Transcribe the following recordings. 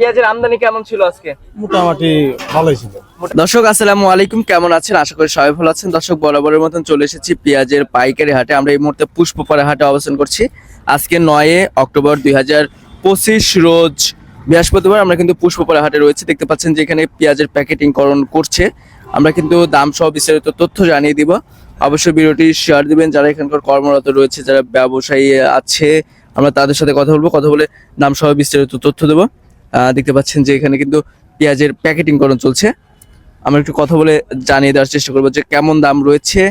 পেঁয়াজের আমদানি কেমন ছিল আজকে? মোটামুটি ভালোই ছিল। দর্শক আসসালামু আলাইকুম। কেমন আছেন? আশা করি সবাই ভালো আছেন। দর্শক বরাবরের মতন চলে এসেছি পেঁয়াজের পাইকারি হাটে। আমরা এই মুহূর্তে পুষ্পপাড়া হাটে অবস্থান করছি। আজকে নয়ে অক্টোবর দুই হাজার পঁচিশ রোজ বৃহস্পতিবার আমরা কিন্তু পুষ্পপাড়া হাটে রয়েছে। দেখতে পাচ্ছেন যে এখানে পেঁয়াজের প্যাকেটিং করণ করছে। আমরা কিন্তু দাম সহ বিস্তারিত তথ্য জানিয়ে দিব। অবশ্যই ভিডিওটি শেয়ার দিবেন। যারা এখানকার কর্মরত রয়েছে যারা ব্যবসায়ী আছে আমরা তাদের সাথে কথা বলব। কথা বলে দাম সহ বিস্তারিত তথ্য দেবো। দেখতে পাচ্ছেন যে এখানে কিন্তু পেঁয়াজের প্যাকেটিং করণ চলছে। আমরা একটু কথা বলে জানিয়ে দেওয়ার চেষ্টা করব যে কেমন দাম রয়েছে।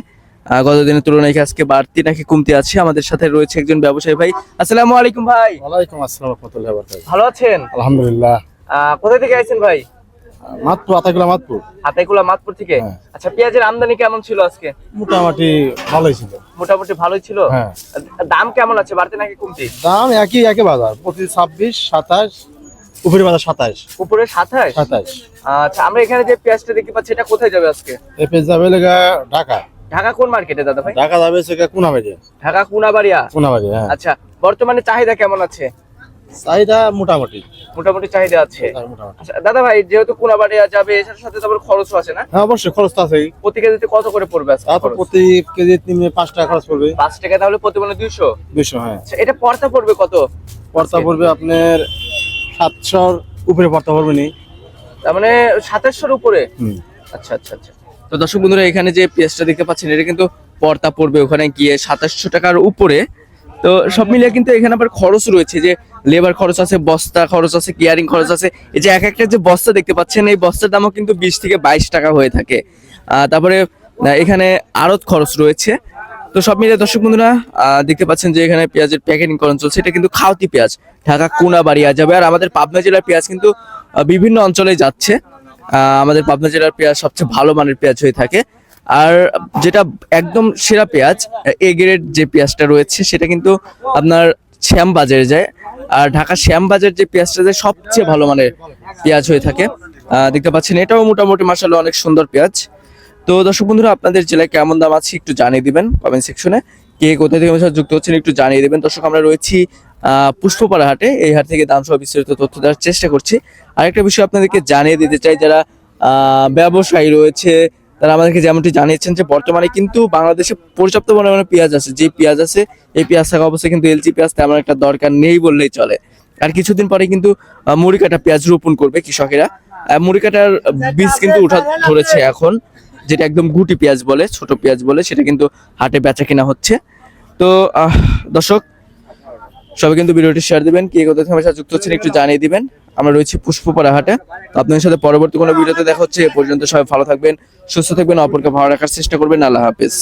আহ, গত দিনের তুলনায় কি আজকে বাড়তি নাকি কমতি আছে? আমাদের সাথে রয়েছে একজন ব্যবসায়ী ভাই। আসসালামু আলাইকুম ভাই। ওয়ালাইকুম আসসালাম রহমতুল্লাহ বরকাত ভালো আছেন? আলহামদুলিল্লাহ। কোথায় থেকে আইছেন ভাই? মাতপুর আতাগুলা মাতপুর। হাতেকুলা মাতপুর থেকে? হ্যাঁ। আচ্ছা পেঁয়াজের আমদানি কেমন ছিল আজকে? মোটামুটি ভালোই ছিল। মোটামুটি ভালোই ছিল? হ্যাঁ। দাম কেমন আছে? বাড়তি নাকি কমতি? দাম একই একই বাজার। প্রতি ছাব্বিশ সাতাশ উপরি বাজার সাতাশ। উপরে সাতাশ? সাতাশ। আচ্ছা আমরা এখানে যে পেঁয়াজটা দেখতে পাচ্ছি এটা কোথায় যাবে আজকে? এপে যাবে লেগা ঢাকা। ঢাকা কোন মার্কেটে দাদা ভাই? ঢাকা যাবে সেটা কোনাবাড়ি ঢাকা কুনাবাড়িয়া? কোনাবাড়ি হ্যাঁ। আচ্ছা বর্তমানে চাহিদা কেমন আছে? চাহিদা মোটামুটি। মোটামুটি চাহিদা আছে। আচ্ছা দাদা ভাই যেহেতু কুনাবাড়িয়া যাবে এটার সাথে তো আবার খরচও আছে না? হ্যাঁ অবশ্যই খরচ তো আছেই। প্রতি কেজিতে কত করে পড়বে আজকে তারপর প্রতি কেজি তিন পাঁচ টাকা খরচ পড়বে। পাঁচ টাকা তাহলে প্রতি মানে দুইশো? দুইশো হ্যাঁ। আচ্ছা এটা পর্তা পড়বে কত? পর্তা পড়বে আপনার সাতশোর উপরে পর্তা পড়বে নি। তার মানে সাতাশশোর উপরে? আচ্ছা আচ্ছা আচ্ছা। তো দর্শক বন্ধুরা এখানে যে পেঁয়াজটা দেখতে পাচ্ছেন এটা কিন্তু পর্তা পড়বে ওখানে গিয়ে সাতাশশো টাকার উপরে। তো সব মিলিয়ে কিন্তু এখানে আবার খরচ রয়েছে যে লেবার খরচ আছে বস্তা খরচ আছে কেয়ারিং খরচ আছে। এই যে এক একটা যে বস্তা দেখতে পাচ্ছেন এই বস্তার দামও কিন্তু বিশ থেকে বাইশ টাকা হয়ে থাকে। তারপরে এখানে আড়ত খরচ রয়েছে। তো সব মিলিয়ে দর্শক বন্ধুরা দেখতে পাচ্ছেন যে এখানে পেঁয়াজের প্যাকেটিং করণ চলছে। এটা কিন্তু খাওতি পেঁয়াজ, ঢাকা কোনা বাড়িয়া যাবে। আর আমাদের পাবনা জেলার পেঁয়াজ কিন্তু বিভিন্ন অঞ্চলে যাচ্ছে। আমাদের পাবনা জেলার পেঁয়াজ সবচেয়ে ভালো মানের পেঁয়াজ হয়ে থাকে। আর যেটা একদম সেরা পেঁয়াজ, এ গ্রেড যে পেঁয়াজটা রয়েছে, সেটা কিন্তু আপনার শ্যাম বাজারে যায়। আর ঢাকা শ্যাম বাজার যে পেঁয়াজটা যায় সবচেয়ে ভালো মানের পেঁয়াজ হয়ে থাকে দেখতে পাচ্ছেন এটাও মোটামুটি মাসাল্লাহ অনেক সুন্দর পেঁয়াজ। তো দর্শক বন্ধুরা, আপনাদের জেলায় কেমন দাম আছে একটু জানিয়ে দিবেন কমেন্ট সেকশনে কে কোথা থেকে আমার যুক্ত হচ্ছেন একটু জানিয়ে দেবেন। দর্শক, আমরা রয়েছি পুষ্পপাড়া হাটে। এই হাট থেকে দাম সহ বিস্তারিত তথ্য দেওয়ার চেষ্টা করছি। আরেকটা বিষয় আপনাদেরকে জানিয়ে দিতে চাই, যারা ব্যবসায়ী রয়েছে, তারা আমাদেরকে যেমনটি জানিয়েছেন যে, বর্তমানে কিন্তু বাংলাদেশে পর্যাপ্ত পরিমাণে পেঁয়াজ আছে। যে পেঁয়াজ আছে, এই পেঁয়াজ থাকা অবস্থায় কিন্তু এলজি পেঁয়াজ তেমন একটা দরকার নেই বললেই চলে। আর কিছুদিন পরে কিন্তু মুড়ি কাটা পেঁয়াজ রোপণ করবে কৃষকেরা। মুড়ি কাটার বীজ কিন্তু উঠা ধরেছে এখন। যেটা একদম গুটি পেঁয়াজ বলে, ছোট পেঁয়াজ বলে, সেটা কিন্তু হাটে বেচা কেনা হচ্ছে। তো দর্শক, সবাই কিন্তু ভিডিওটি শেয়ার দেবেন, কে কোথা থেকে আমার সাথে যুক্ত হচ্ছেন একটু জানিয়ে দিবেন। আমরা রয়েছি পুষ্পপাড়া হাটে। আপনাদের সাথে পরবর্তী কোনো ভিডিওতে দেখা হচ্ছে, এ পর্যন্ত সবাই ভালো থাকবেন, সুস্থ থাকবেন, অপরকে ভালো রাখার চেষ্টা করবেন। আল্লাহ হাফেজ।